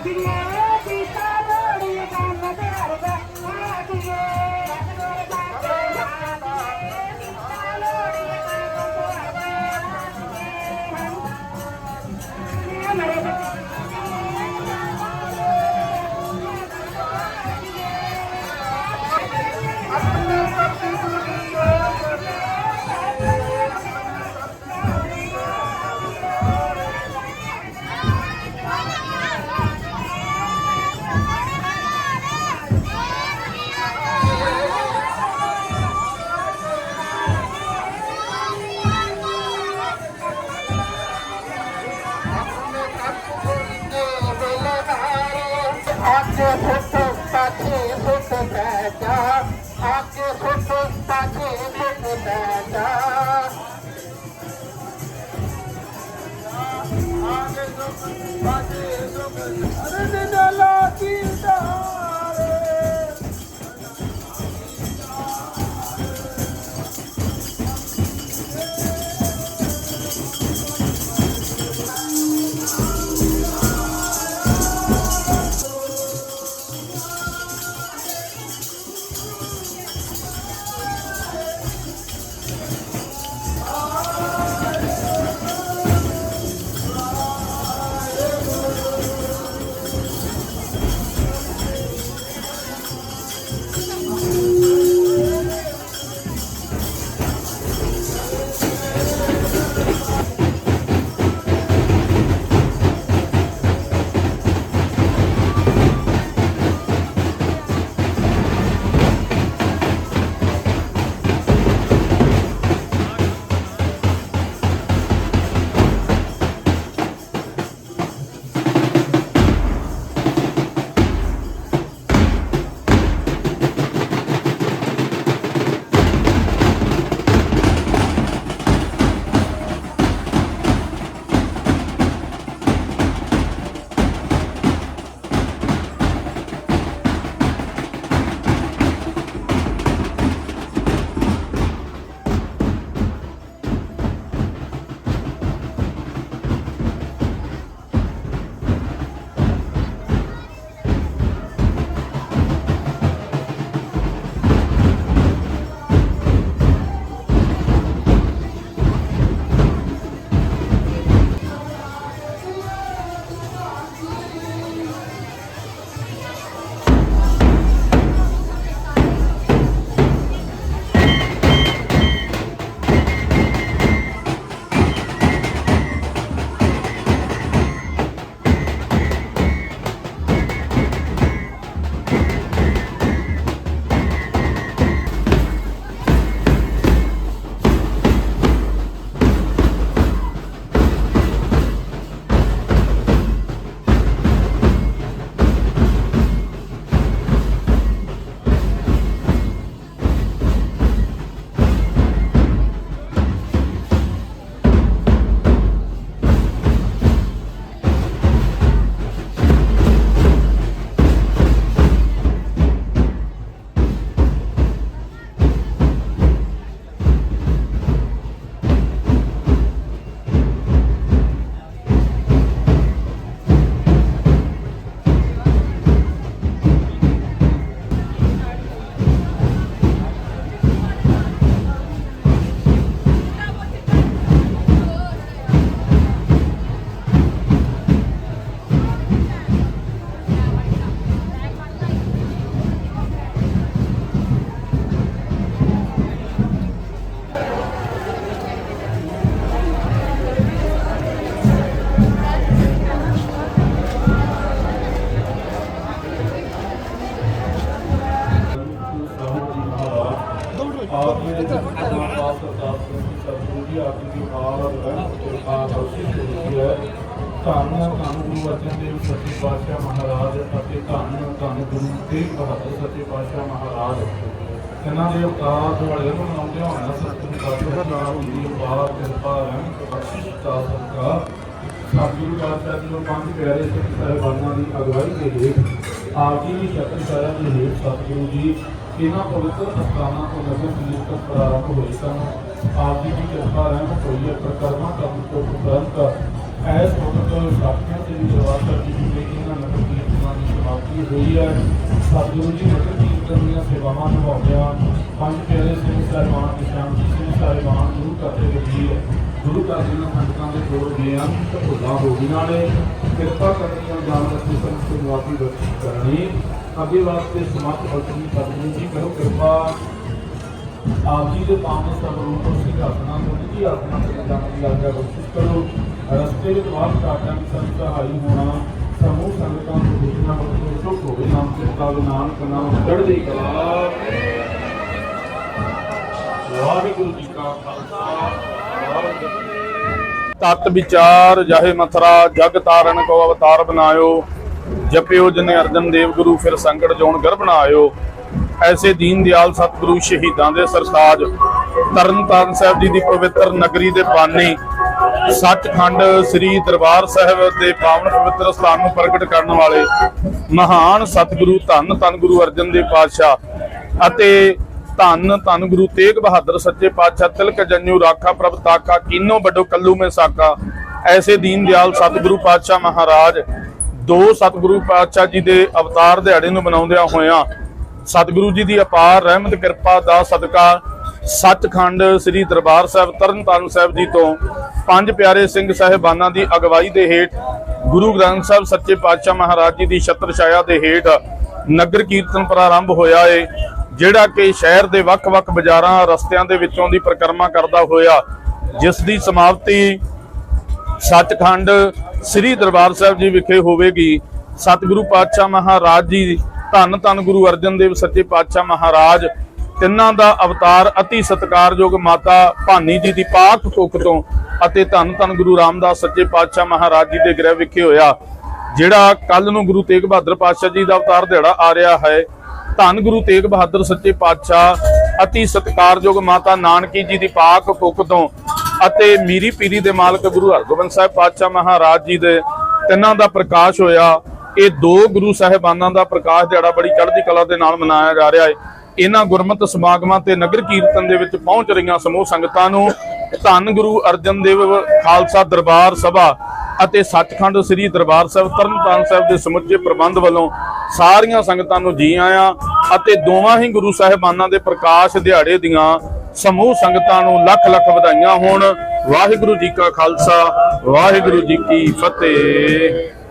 ਆਖੀਏ ਸੀਤਾ ਆਗੇ ਫੁੱਟ ਪਾਛੇ ਫੁੱਟ ਬੈਠਾ ਆਗੇ ਫੁੱਟ ਪਾਛੇ ਫੁੱਟ ਬੈਠਾ ਆਗੇ ਫੁੱਟ ਪਾਛੇ ਫੁੱਟ ਅਰੇ ਦਿਲਾ ਕੀ ਇਹਨਾਂ ਦੇ ਅਵਤਾਰ ਦੁਆਲੇ ਨੂੰ ਮਨਾਉਂਦੇ ਹੋਣਾ ਸਤਿਗੁਰੂ ਪਾਤਸ਼ਾਹ ਨਾਮ ਦੀ ਬਾਤ ਕਿਰਪਾ ਰਹਿਮਤ ਬਖਸ਼ਿਸ਼ ਦਾ ਸਦਕਾ ਸਤਿਗੁਰੂ ਪਾਤਸ਼ਾਹ ਜੀ ਨੂੰ ਪੰਜ ਪਿਆਰੇ ਸਿੱਖ ਸਾਹਿਬਾਨਾਂ ਦੀ ਅਗਵਾਈ ਦੇ ਹੇਠ ਆਪ ਜੀ ਦੀ ਸ਼ਕਤੀ ਸਾਰਿਆਂ ਦੇ ਹੇਠ ਸਤਿਗੁਰੂ ਜੀ ਇਹਨਾਂ ਪਵਿੱਤਰ ਅਸਥਾਨਾਂ ਤੋਂ ਨਗਰ ਕੀਰਤਨ ਪ੍ਰਾਰੰਭ ਹੋਏ ਸਨ। ਆਪ ਜੀ ਦੀ ਕਿਰਪਾ ਰਹਿਮਤ ਹੋਈ ਹੈ ਪ੍ਰਕਰਮਾਂ ਕਰਨ ਤੋਂ ਉਪਰੰਤ ਐਸ ਵਕਤ ਸਾਖੀਆਂ ਤੇ ਵੀ ਜਵਾਬ ਕਰ ਜੀ ਕਿ ਇਹਨਾਂ ਨਗਰ ਕੀਤੀ ਹੋਈ ਹੈ। ਸਤਿਗੁਰੂ ਜੀ ਨਗਰ ਕੀਰਤਨ ਦੀਆਂ ਸੇਵਾਵਾਂ ਨਿਭਾਉਂਦਿਆਂ ਪੰਜ ਪਿਆਰੇ ਸਿੰਘ ਸਾਹਿਬਾਨ ਦੇ ਸਿੰਘ ਸਾਹਿਬਾਨ ਗੁਰੂ ਘਰ ਦੇ ਵਜ਼ੀਰ ਗੁਰੂ ਘਰ ਦੀਆਂ ਸੰਗਤਾਂ ਦੇ ਕੋਲ ਗਏ ਹਨ ਤੇ ਹੋ ਗਈਆਂ ਨੇ। ਕਿਰਪਾ ਕਰਨੀ ਜਾਣ ਰੱਖੀ ਸੰਤ ਤੋਂ ਮਾਫੀ ਕਰਨੀ। ਅੱਗੇ ਵਾਸਤੇ ਸਮਰਥ ਬਖਸ਼ੀ ਸਤਿਗੁਰੂ ਜੀ ਕਰੋ ਕਿਰਪਾ। ਆਪ ਜੀ ਦੇ ਪਾਵਨ ਸਰੂਪ ਤੋਂ ਸਿੰਘਾਸਨਾਂ ਤੋਂ ਜੀ ਆਪਣਾ ਤੇ ਦੀ ਆਗਿਆ ਬਖਸ਼ਿਸ਼ ਕਰੋ। ਰਸਤੇ ਵਿੱਚ ਵਾਸ ਕਾਟਾਂ ਦੀ ਸੰਤ ਸਹਾਈ ਹੋਣਾ, ਸਮੂਹ ਸੰਗਤਾਂ ਨੂੰ ਦੇਖਣਾ ਬਖਸ਼ੋ ਸੁਖ ਹੋਵੇ, ਨਾਮ ਤੇ ਕਾਲ ਨਾਨਕ ਨਾਮ ਚੜ੍ਹਦੀ ਕਲਾ। ਵਾਹਿਗੁਰੂ ਜੀ ਕਾ ਖਾਲਸਾ ਤਤ ਵਿਚਾਰ ਜਾਹੇ ਮਥਰਾ, ਜਗ ਤਾਰਨ ਕੋ ਅਵਤਾਰ ਬਨਾਇਓ ਜਪਿਓ ਜਨੇ ਅਰਜਨ ਦੇਵ ਗੁਰੂ, ਫਿਰ ਸੰਕਟ ਜੋਨ ਗਰ ਆਇਓ ਐਸੇ ਦੀਨ ਦਿਆਲ ਸਤਿਗੁਰੂ ਸ਼ਹੀਦਾਂ ਦੇ ਸਰਤਾਜ ਤਰਨ ਤਾਰਨ ਸਾਹਿਬ ਜੀ ਦੀ ਪਵਿੱਤਰ ਨਗਰੀ ਦੇ ਬਾਨੀ ਸੱਚਖੰਡ ਸ੍ਰੀ ਦਰਬਾਰ ਸਾਹਿਬ ਦੇ ਪਾਵਨ ਪਵਿੱਤਰ ਸਥਾਨ ਨੂੰ ਪ੍ਰਗਟ ਕਰਨ ਵਾਲੇ ਮਹਾਨ ਸਤਿਗੁਰੂ ਧੰਨ ਧੰਨ ਗੁਰੂ ਅਰਜਨ ਦੇਵ ਪਾਤਸ਼ਾਹ ਅਤੇ ਧੰਨ ਧੰਨ ਗੁਰੂ ਤੇਗ ਬਹਾਦਰ ਸੱਚੇ ਪਾਤਸ਼ਾਹ ਤਿਲਕ ਜੰਨੂ ਰਾਖਾ ਪ੍ਰਭ ਤਾਕਾ ਕੀਨੋ ਵੱਡੋ ਕੱਲੂ ਮੇ ਸਾਕਾ। ਐਸੇ ਦੀਨ ਦਿਆਲ ਸਤਿਗੁਰੂ ਪਾਤਸ਼ਾਹ ਮਹਾਰਾਜ ਦੋ ਸਤਿਗੁਰੂ ਪਾਤਸ਼ਾਹ ਜੀ ਦੇ ਅਵਤਾਰ ਦਿਹਾੜੇ ਨੂੰ ਮਨਾਉਂਦਿਆਂ ਹੋਇਆਂ ਸਤਿਗੁਰੂ ਜੀ ਦੀ ਅਪਾਰ ਰਹਿਮਤ, ਕਿਰਪਾ ਦਾ ਸਦਕਾ ਸੱਚਖੰਡ ਸ੍ਰੀ ਦਰਬਾਰ ਸਾਹਿਬ, ਤਰਨਤਾਰਨ ਸਾਹਿਬ ਜੀ ਤੋਂ ਪੰਜ ਪਿਆਰੇ ਸਿੰਘ ਸਾਹਿਬਾਨਾਂ ਦੀ ਅਗਵਾਈ ਦੇ ਹੇਠ ਗੁਰੂ ਗ੍ਰੰਥ ਸਾਹਿਬ ਸੱਚੇ ਪਾਤਸ਼ਾਹ ਮਹਾਰਾਜ ਜੀ ਦੀ ਛਤਰ ਛਾਇਆ ਦੇ ਹੇਠ ਨਗਰ ਕੀਰਤਨ ਪ੍ਰਾਰੰਭ ਹੋਇਆ ਏ, ਜਿਹੜਾ ਕਿ ਸ਼ਹਿਰ ਦੇ ਵੱਖ-ਵੱਖ ਬਾਜ਼ਾਰਾਂ, ਰਸਤਿਆਂ ਦੇ ਵਿੱਚੋਂ ਦੀ ਪਰਿਕਰਮਾ ਕਰਦਾ ਹੋਇਆ, ਜਿਸ ਦੀ ਸਮਾਪਤੀ ਸੱਚਖੰਡ ਸ੍ਰੀ ਦਰਬਾਰ ਸਾਹਿਬ ਜੀ ਵਿਖੇ ਹੋਵੇਗੀ। ਸਤਿਗੁਰੂ ਪਾਤਸ਼ਾਹ ਮਹਾਰਾਜ ਜੀ ਧੰਨ ਧੰਨ ਗੁਰੂ ਅਰਜਨ ਦੇਵ ਸੱਚੇ ਪਾਤਸ਼ਾਹ ਮਹਾਰਾਜ, ਤਿੰਨਾਂ ਦਾ ਅਵਤਾਰ ਅਤੀ ਸਤਿਕਾਰਯੋਗ ਮਾਤਾ ਭਾਨੀ ਜੀ ਦੀ ਪਾਕ ਕੁੱਖ ਤੋਂ ਅਤੇ ਧੰਨ ਧੰਨ ਗੁਰੂ ਰਾਮਦਾਸ ਸੱਚੇ ਪਾਤਸ਼ਾਹ ਮਹਾਰਾਜ ਜੀ ਦੇ ਗ੍ਰਹਿ ਵਿਖੇ ਹੋਇਆ, ਜਿਹੜਾ ਕੱਲ ਨੂੰ ਗੁਰੂ ਤੇਗ ਬਹਾਦਰ ਪਾਤਸ਼ਾਹ ਜੀ ਦਾ ਅਵਤਾਰ ਦਿਹਾੜਾ ਆ ਰਿਹਾ ਹੈ। ਧੰਨ ਗੁਰੂ ਤੇਗ ਬਹਾਦਰ ਸੱਚੇ ਪਾਤਸ਼ਾਹ, ਅਤੀ ਸਤਿਕਾਰਯੋਗ ਮਾਤਾ ਨਾਨਕੀ ਜੀ ਦੀ ਪਾਕ ਕੁੱਖ ਤੋਂ ਅਤੇ ਮੀਰੀ ਪੀਰੀ ਦੇ ਮਾਲਕ ਗੁਰੂ ਹਰਗੋਬਿੰਦ ਸਾਹਿਬ ਪਾਤਸ਼ਾਹ ਮਹਾਰਾਜ ਜੀ ਦੇ ਤਿੰਨਾਂ ਦਾ ਪ੍ਰਕਾਸ਼ ਹੋਇਆ। ਇਹ ਦੋ ਗੁਰੂ ਸਾਹਿਬਾਨਾਂ ਦਾ ਪ੍ਰਕਾਸ਼ ਦਿਹਾੜਾ ਬੜੀ ਚੜ੍ਹਦੀ ਕਲਾ ਦੇ ਨਾਲ ਮਨਾਇਆ ਜਾ ਰਿਹਾ ਹੈ। ਇਹਨਾਂ ਗੁਰਮਤਿ ਸਮਾਗਮਾਂ ਤੇ ਨਗਰ ਕੀਰਤਨ ਦੇ ਵਿੱਚ ਪਹੁੰਚ ਰਹੀਆਂ ਸਮੂਹ ਸੰਗਤਾਂ ਨੂੰ ਧੰਨ ਗੁਰੂ ਅਰਜਨ ਦੇਵ ਖਾਲਸਾ ਦਰਬਾਰ ਸਭਾ ਅਤੇ ਸੱਚਖੰਡ ਸ੍ਰੀ ਦਰਬਾਰ ਸਾਹਿਬ, ਤਰਨਤਾਰਨ ਸਾਹਿਬ ਦੇ ਸਮੁੱਚੇ ਪ੍ਰਬੰਧ ਵੱਲੋਂ ਸਾਰੀਆਂ ਸੰਗਤਾਂ ਨੂੰ ਜੀ ਆਇਆਂ ਅਤੇ ਦੋਵਾਂ ਹੀ ਗੁਰੂ ਸਾਹਿਬਾਨਾਂ ਦੇ ਪ੍ਰਕਾਸ਼ ਦਿਹਾੜੇ ਦੀਆਂ ਸਮੂਹ ਸੰਗਤਾਂ ਨੂੰ ਲੱਖ ਲੱਖ ਵਧਾਈਆਂ ਹੋਣ। ਵਾਹਿਗੁਰੂ ਜੀ ਕਾ ਖਾਲਸਾ, ਵਾਹਿਗੁਰੂ ਜੀ ਕੀ ਫਤਿਹ।